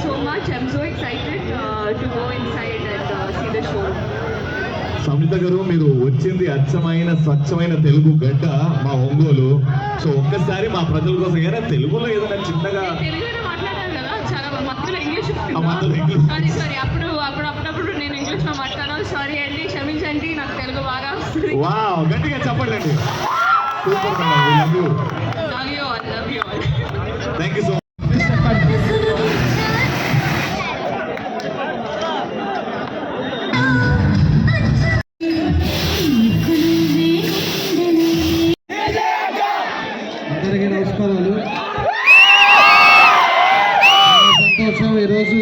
So much I'm so excited uh, to go inside and uh, Samitha గారు మీరు వచ్చింది అచ్చమైన స్వచ్ఛమైన తెలుగు గడ్డ మా ఒంగోలు. సో ఒక్కసారి మా ప్రజల కోసం ఏదైనా తెలుగులో ఏదైనా చిన్నగా చాలా ఇంగ్లీష్ అప్పుడు అప్పుడు అప్పుడప్పుడు నేను ఇంగ్లీష్లో మాట్లాడాను సారీ అండి క్షమించండి నాకు తెలుగు బాగా చెప్పండి ఈరోజు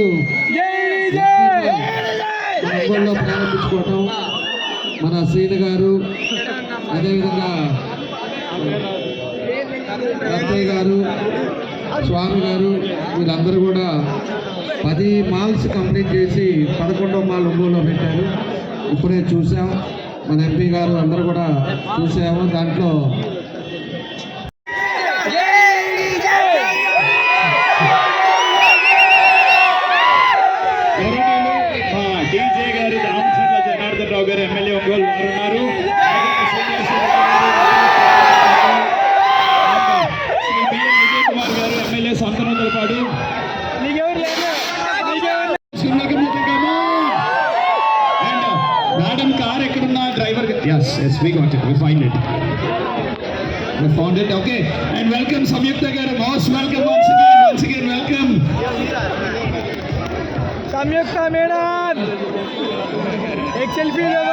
ఒంగోలులో ప్రారంభించుకోవటం మన శ్రీను గారు అదేవిధంగా రత్తయ్య గారు స్వామి గారు వీళ్ళందరూ కూడా పది మాల్స్ కంప్లీట్ చేసి పదకొండవ మాల్ ఒంగోలులో పెట్టారు. ఇప్పుడే చూసాం. మన ఎంపీ గారు అందరూ కూడా చూసాము. దాంట్లో డీజే గారు రామచంద్ర జనార్దన్ రావు గారు ఎమ్మెల్యే ఒంగోలు వారు ఉన్నారు. Shri BN Vijay Kumar garu MLA Santhanuthalapadu madam car ఎక్కడున్నా driver yes yes we got it we find it we found it okay and welcome Samyuktha garu most welcome Samyuktha madam एक selfie ले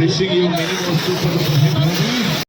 Wishing you many more super